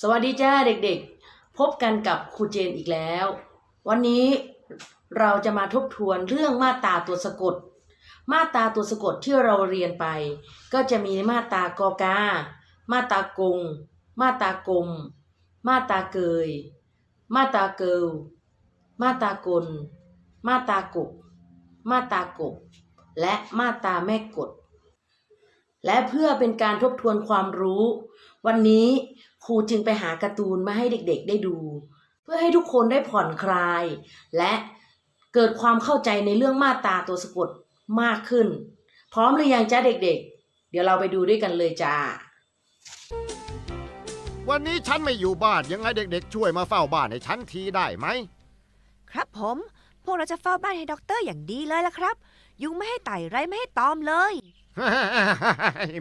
สวัสดีจ้าเด็กๆ พบกันกับครูเจนอีกแล้ว วันนี้เราจะมาทบทวนเรื่องมาตราตัวสะกด มาตราตัวสะกดที่เราเรียนไป ก็จะมีมาตรากอกา มาตรากง มาตรากลมมาตราเกย มาตราเกิลมาตรากล มาตรากบมาตรากบและมาตราแม่กฎ และเพื่อเป็นการทบทวนความรู้ วันนี้ครูจึงไปหาการ์ตูนมาให้เด็กๆได้ดู เพื่อให้ทุกคนได้ผ่อนคลาย และเกิดความเข้าใจในเรื่องมาตราตัวสะกดมากขึ้น พร้อมหรือยังจ้าเด็กๆ เดี๋ยวเราไปดูด้วยกันเลยจ้า วันนี้ฉันไม่อยู่บ้านยังไงเด็กๆ ช่วยมาเฝ้าบ้านให้ฉันทีได้ไหม ครับผม พวกเราจะเฝ้าบ้านให้ด็อกเตอร์อย่างดีเลยล่ะครับ ยุงไม่ให้ไต่ไรไม่ให้ตอมเลย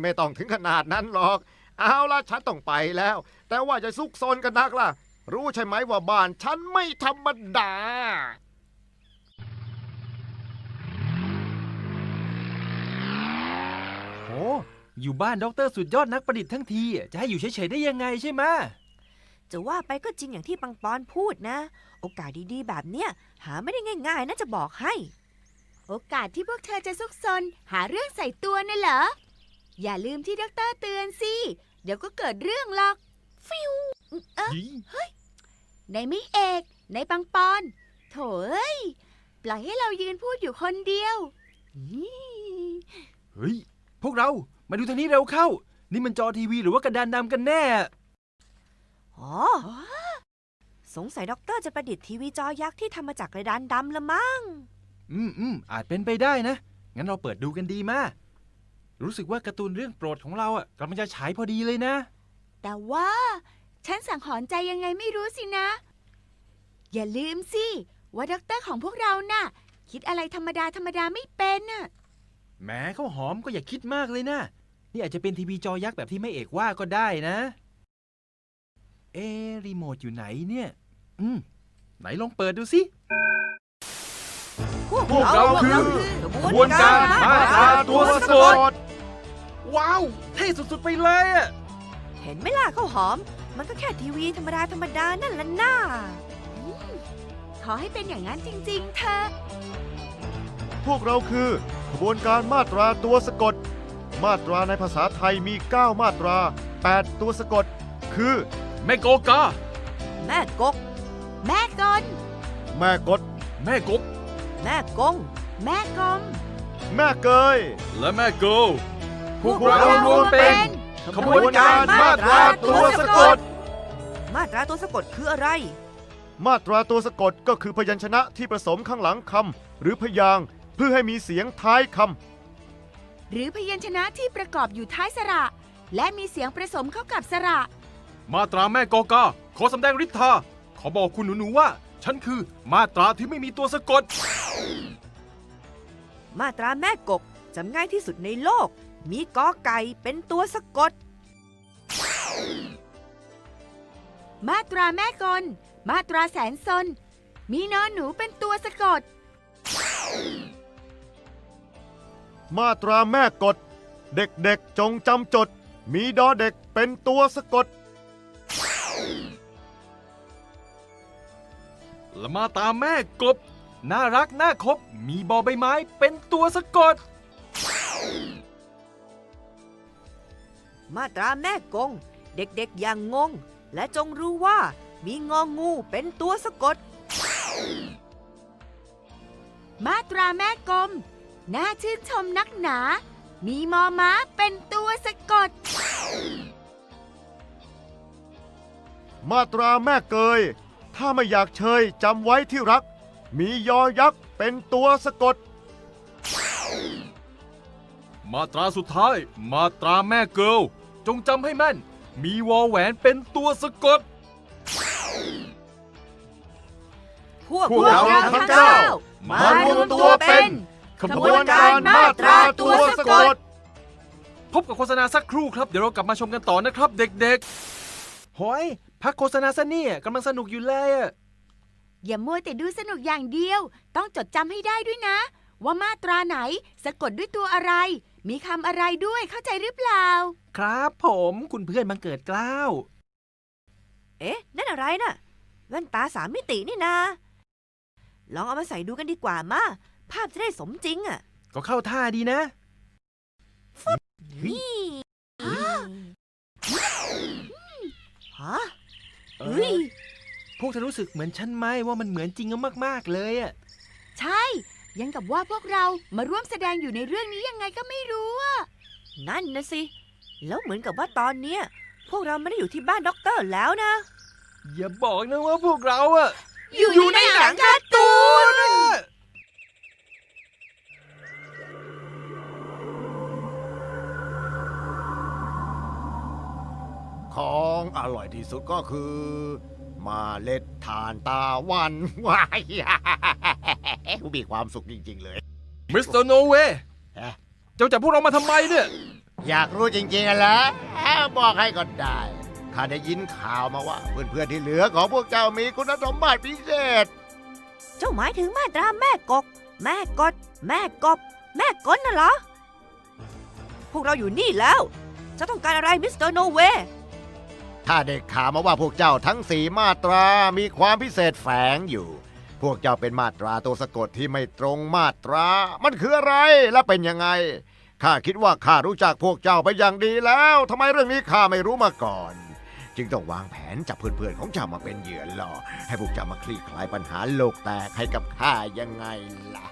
ไม่ต้องถึงขนาดนั้นหรอก เอาล่ะฉันต้องไปแล้ว แต่ว่าจะซุกซนกันนักล่ะ รู้ใช่ไหมว่าบ้านฉันไม่ธรรมดา โอ้อยู่บ้านด็อกเตอร์สุดยอดนักประดิษฐ์ทั้งที จะให้อยู่เฉยๆได้ยังไงใช่ไหมะจะว่าไปก็จริงอย่างที่ปังปอนพูดนะ โอกาสดีๆ แบบเนี้ยหาไม่ได้ง่าย ๆนะจะบอกให้ โอกาสที่พวกเธอจะซุกซนหาเรื่องใส่ตัวน่ะเหรอ อย่าลืมที่ด็อกเตอร์เตือนสิ เดี๋ยวก็เกิดเรื่องหรอก ฟิวเอ๊ะยีในไม่เอกในปังปอน โถเอ้ย ปล่อยให้เรายืนพูดอยู่คนเดียวนี่เฮ้ย พวกเรา มาดูทางนี้เร็วเข้า นี่มันจอทีวีหรือว่ากระดานดำกันแน่ อ๋อ สงสัยด็อกเตอร์จะประดิษฐ์ทีวีจอยักษ์ที่ทำมาจากกระดานดำละมั้ง อืมอืมอาจเป็นไปได้นะ งั้นเราเปิดดูกันดีมารู้สึกว่าการ์ตูนเรื่องโปรดของเราอะกำลังจะฉายพอดีเลยนะ แต่ว่า ฉันสังหรณ์ใจยังไงไม่รู้สินะ อย่าลืมสิ ว่าด็อกเตอร์ของพวกเราน่ะ คิดอะไรธรรมดาธรรมดาไม่เป็นน่ะแหมข้าวหอมก็อย่าคิดมากเลยนะ นี่อาจจะเป็นทีวีจอยักษ์แบบที่ไม่เอกว่าก็ได้นะ เอะรีโมทอยู่ไหนเนี่ย อืม ไหนลองเปิดดูสิ พวกพวกเราคือขบวนการมาตราตัวสะกดว้าว เท่สุดๆไปเลยอะเห็นไหมล่ะข้าวหอม มันก็แค่ทีวีธรรมดาธรรมดานั่นแหละน่าขอให้เป็นอย่างนั้นจริง ๆเถอะพวกเราคือขบวนการมาตราตัวสะกด มาตราในภาษาไทยมี 9 มาตรา 8 ตัวสะกด คือ แม่โกกา แม่กก แม่กล แม่กด แม่กก แม่กง แม่กลมแม่เกย และแม่โกพวกเรารวมเป็น ขบวนการมาตราตัวสะกด มาตราตัวสะกดคืออะไร มาตราตัวสะกดก็คือพยัญชนะที่ผสมข้างหลังคำหรือพยางค์เพื่อให้มีเสียงท้ายคำหรือพยัญชนะที่ประกอบอยู่ท้ายสระ และมีเสียงผสมเข้ากับสระ มาตราแม่โกกาขอสำแดงฤทธา ขอบอกคุณหนูๆว่า ฉันคือมาตราที่ไม่มีตัวสะกด มาตราแม่กกจำง่ายที่สุดในโลก มีกอไก่เป็นตัวสะกด มาตราแม่กลมาตราแสนซน มีนอนหนูเป็นตัวสะกด มาตราแม่กดเด็กๆจงจำจด มีดอเด็กเป็นตัวสะกด ละมาตราแม่กบ น่ารักน่าคบ มีบอใบไม้เป็นตัวสะกด มาตราแม่กง เด็กๆอย่างงง และจงรู้ว่ามีงองูเป็นตัวสะกด มาตราแม่กลมน่าชื่นชมนักหนา มีมอม้าเป็นตัวสะกด มาตราแม่เกย ถ้าไม่อยากเชยจำไว้ที่รัก มียอยักษ์เป็นตัวสะกด มาตราสุดท้าย มาตราแม่เกิลจงจำให้แม่น มีวอแหวนเป็นตัวสะกด พวกพวกเราทั้งเก้ามารวมตัวเป็น ขบวนการมาตราตัวสะกด พบกับโฆษณาสักครู่ครับ เดี๋ยวเรากลับมาชมกันต่อนะครับเด็กๆหอย พักโฆษณาซะเนี่ยกำลังสนุกอยู่เลยอะอย่ามัวแต่ดูสนุกอย่างเดียว ต้องจดจำให้ได้ด้วยนะ ว่ามาตราไหนสะกดด้วยตัวอะไร มีคำอะไรด้วยเข้าใจหรือเปล่า ครับผมคุณเพื่อนบังเกิดเกล้าวเอ๊ะ นั่นอะไรน่ะแว่นตาสามมิตินี่นา ลองเอามาใส่ดูกันดีกว่ามาภาพจะได้สมจริงอะ ก็เข้าท่าดีนะนี่ฮะ เอเฮ้ยอพวกเธอรู้สึกเหมือนฉันไหมว่ามันเหมือนจริงมากๆเลยอะใช่ ยังกับว่าพวกเรามาร่วมแสดงอยู่ในเรื่องนี้ยังไงก็ไม่รู้อะนั่นนะสิ แล้วเหมือนกับว่าตอนเนี้ย พวกเราไม่ได้อยู่ที่บ้านด็อกเตอร์แล้วนะ อย่าบอกนะว่าพวกเราอะอยู่ในหนังการ์ตู ของอร่อยที่สุดก็คือ มาเล็ดทานตาวันว้ายมีความสุขจริง ๆ เลยมิสเตอร์โนเวเอ๊ะเจ้าจับพวกเรามาทำไมเนี่ย อยากรู้จริงๆอะเหรอบอกให้ก็ได้ ข้าได้ยินข่าวมาว่า เพื่อนๆที่เหลือของพวกเจ้ามีคุณสมบัติพิเศษ เจ้าหมายถึงมาตราแม่กก แม่กด แม่กบ แม่กลน่ะเหรอ พวกเราอยู่นี่แล้ว จะต้องการอะไรมิสเตอร์โนเว ถ้าได้ข่าวมาว่าพวกเจ้าทั้งสี่มาตรามีความพิเศษแฝงอยู่ พวกเจ้าเป็นมาตราตัวสะกดที่ไม่ตรงมาตรา มันคืออะไรและเป็นยังไง ข้าคิดว่าข้ารู้จักพวกเจ้าไปอย่างดีแล้วทำไมเรื่องนี้ข้าไม่รู้มาก่อน จึงต้องวางแผนจับเพื่อนๆของเจ้ามาเป็นเหยื่อหล่อ ให้พวกเจ้ามาคลี่คลายปัญหาโลกแตกให้กับข้ายังไงล่ะ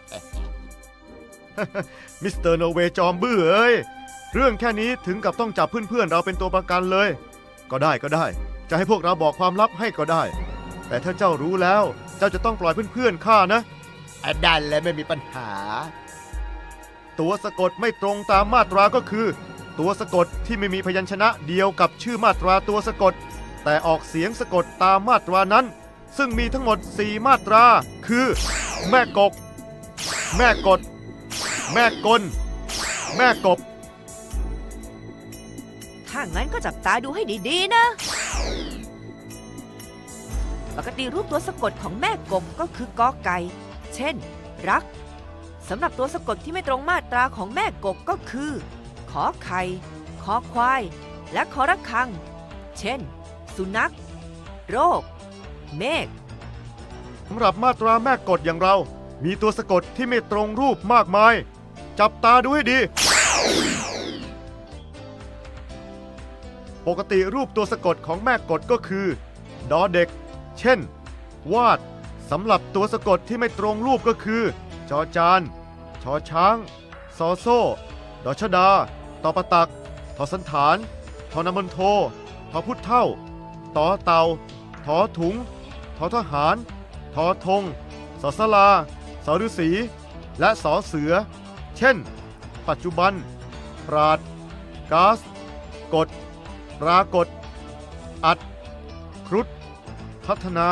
มิสเตอร์โนเวจอมบื้อเอ้ย เรื่องแค่นี้ถึงกับต้องจับเพื่อนๆเราเป็นตัวประกันเลย ก็ได้ก็ได้ จะให้พวกเราบอกความลับให้ก็ได้ แต่ถ้าเจ้ารู้แล้ว เจ้าจะต้องปล่อยเพื่อนๆข้านะอันดันเลยไม่มีปัญหา ตัวสะกดไม่ตรงตามมาตราก็คือ ตัวสะกดที่ไม่มีพยัญชนะเดียวกับชื่อมาตราตัวสะกด แต่ออกเสียงสะกดตามมาตรานั้น ซึ่งมีทั้งหมด 4 มาตรา คือ แม่กก แม่กด แม่กล แม่กบ ถ้างั้นก็จับตาดูให้ดีๆนะ ปกติรูปตัวสะกดของแม่กบก็คือกอไก่ เช่น รัก สำหรับตัวสะกดที่ไม่ตรงมาตราของแม่กบก็คือ ขอไข่ ขอควาย และขอระคัง เช่น สุนัข โรค เมฆ สำหรับมาตราแม่กฎอย่างเรา มีตัวสะกดที่ไม่ตรงรูปมากมาย จับตาดูให้ดี ปกติรูปตัวสะกดของแม่กฎก็คือ ดอเด็ก เช่น วาดสำหรับตัวสะกดที่ไม่ตรงรูปก็คือ จอจานชอช้าง ซอโซ่ ดอชดา ตอประตัก ทอสันฐาน ทอนามนโท ทอพุทธเท่า ตอเตาทอถุง ทอทหาร ทอธงสอสลาสอฤษี และสอเสือ เช่น ปัจจุบัน ปราดก๊าซกฎ ปรากฏ อัด ครุฑพัฒนา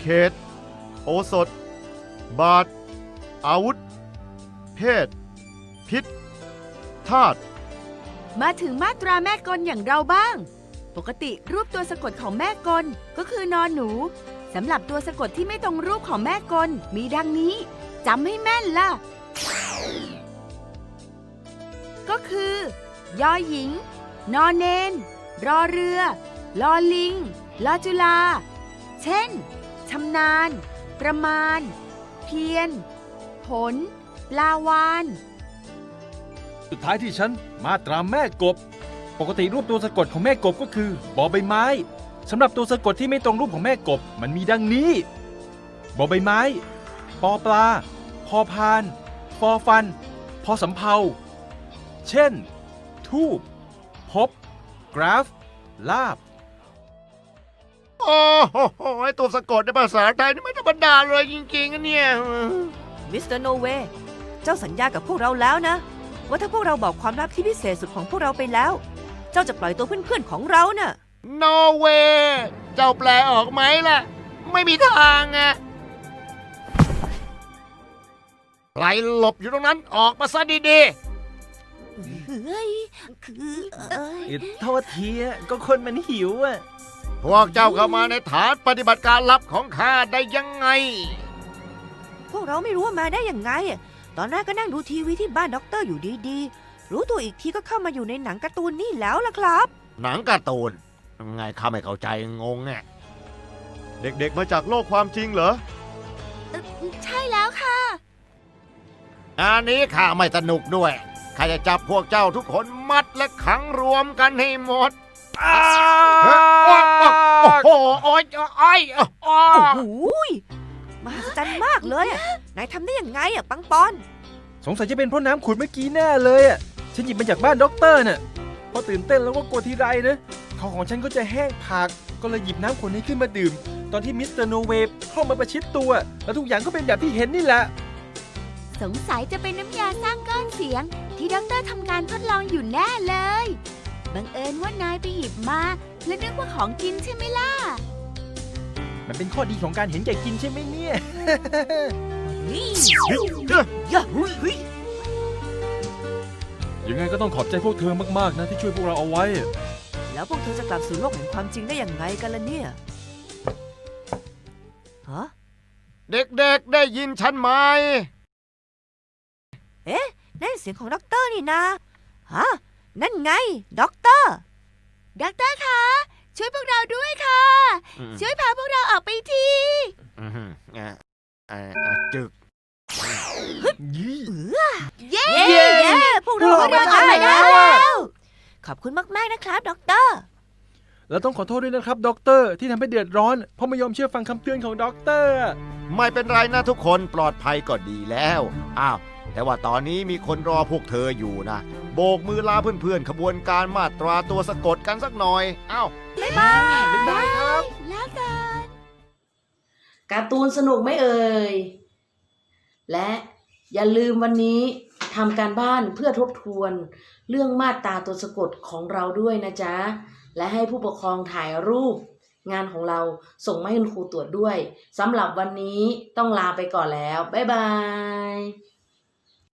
เขต โอสถ บาท อาวุธ เพศ พิษธาตุมาถึงมาตราแม่กลอย่างเราบ้าง ปกติรูปตัวสะกดของแม่กลก็คือนอนหนูสำหรับตัวสะกดที่ไม่ตรงรูปของแม่กลมีดังนี้จำให้แม่นล่ะ ก็คือยอหญิง นอนเนน รอเรือ ลอลิง ลอจุลา เช่น ชำนาญ ประมาณ เพียรผล ลาวาน สุดท้ายที่ฉันมาตราแม่กบ ปกติรูปตัวสะกดของแม่กบก็คือบอใบไม้สำหรับตัวสะกดที่ไม่ตรงรูปของแม่กบมันมีดังนี้บอใบไม้ ปอปลา พอพาน ฟอฟัน พอสำเภาเช่น ทูบ พบ กราฟ ลาบ โอ้โหไอ้ตัวสะกดในภาษาไทยนี่ไม่ธรรมดาเลยจริงๆอะเนี่ย มิสเตอร์โนเวเจ้าสัญญากับพวกเราแล้วนะ ว่าถ้าพวกเราบอกความลับที่พิเศษสุดของพวกเราไปแล้ว เจ้าจะปล่อยตัวเพื่อนๆของเราน่ะโนเวเจ้าแปลออกไหมล่ะ ไม่มีทางอะใครหลบอยู่ตรงนั้นออกมาซะดี เฮ้ยคือเอ้ยโทษทีอะก็คนมันหิวอะๆพวกเจ้าเข้ามาในฐานปฏิบัติการลับของข้าได้ยังไง พวกเราไม่รู้ว่ามาได้ยังไงอะตอนแรกก็นั่งดูทีวีที่บ้านด็อกเตอร์อยู่ดีๆ รู้ตัวอีกทีก็เข้ามาอยู่ในหนังการ์ตูนนี่แล้วล่ะครับ หนังการ์ตูนไงข้าไม่เข้าใจงงอะเด็กๆมาจากโลกความจริงเหรอเอ่อใช่แล้วค่ะ อันนี้ข้าไม่สนุกด้วย ข้าจะจับพวกเจ้าทุกคนมัดและขังรวมกันให้หมดอ้าเฮ้ยโอ้โหโอ้ยโอ้ยโอ้โหมหัศจรรย์มากเลยอะนายทำได้ยังไงอะปังปอน สงสัยจะเป็นเพราะน้ำขุดเมื่อกี้แน่เลยอะ ฉันหยิบมาจากบ้านด็อกเตอร์น่ะพอตื่นเต้นแล้วก็กลัวทีไรนะเขาของฉันก็จะแห้งผาก ก็เลยหยิบน้ำขวดนี้ขึ้นมาดื่ม ตอนที่มิสเตอร์โนเวฟเข้ามาประชิดตัว แล้วทุกอย่างก็เป็นแบบที่เห็นนี่แหละ สงสัยจะเป็นน้ำยาสร้างก้อนเสียง ที่ด็อกเตอร์ทำการทดลองอยู่แน่เลย บังเอิญว่านายไปหยิบมา และนึกว่าของกินใช่ไหมล่ะ มันเป็นข้อดีของการเห็นแก่กินใช่ไหมเนี่ย นี่เฮ้ยยะเฮ้ยยังไงก็ต้องขอบใจพวกเธอมากๆนะที่ช่วยพวกเราเอาไว้ แล้วพวกเธอจะกลับสู่โลกแห่งความจริงได้ยังไงกันล่ะเนี่ย ฮะ เด็กๆ ได้ยินฉันไหม นั่นเสียงของด็อกเตอร์นี่นะฮะนั่นไง ด็อกเตอร์ ด็อกเตอร์คะช่วยพวกเราด้วยค่ะช่วยพาพวกเราออกไปที อือหืออะอะอะจึกยี่เย้เย้เย้พวกเราพวกเราออกมาไปได้ได้แล้แล้ววขอบคุณมาก ๆ นะครับ ด็อกเตอร์ แล้วต้องขอโทษด้วยนะครับด็อกเตอร์ที่ทำให้เดือดร้อน เพราะไม่ยอมเชื่อฟังคำเตือนของด็อกเตอร์ ไม่เป็นไรนะทุกคนปลอดภัยก็ดีแล้ว อ้าว แต่ว่าตอนนี้มีคนรอพวกเธออยู่นะ โบกมือลาเพื่อนๆ ขบวนการมาตราตัวสะกดกันสักหน่อยอ้าวบ๊ายบายครับ แล้วกันการ์ตูนสนุกไหมเอ่ย และอย่าลืมวันนี้ทำการบ้านเพื่อทบทวน เรื่องมาตราตัวสะกดของเราด้วยนะจ๊ะ และให้ผู้ปกครองถ่ายรูป งานของเราส่งมาให้คุณครูตรวจด้วยสำหรับวันนี้ต้องลาไปก่อนแล้ว บ๊ายบาย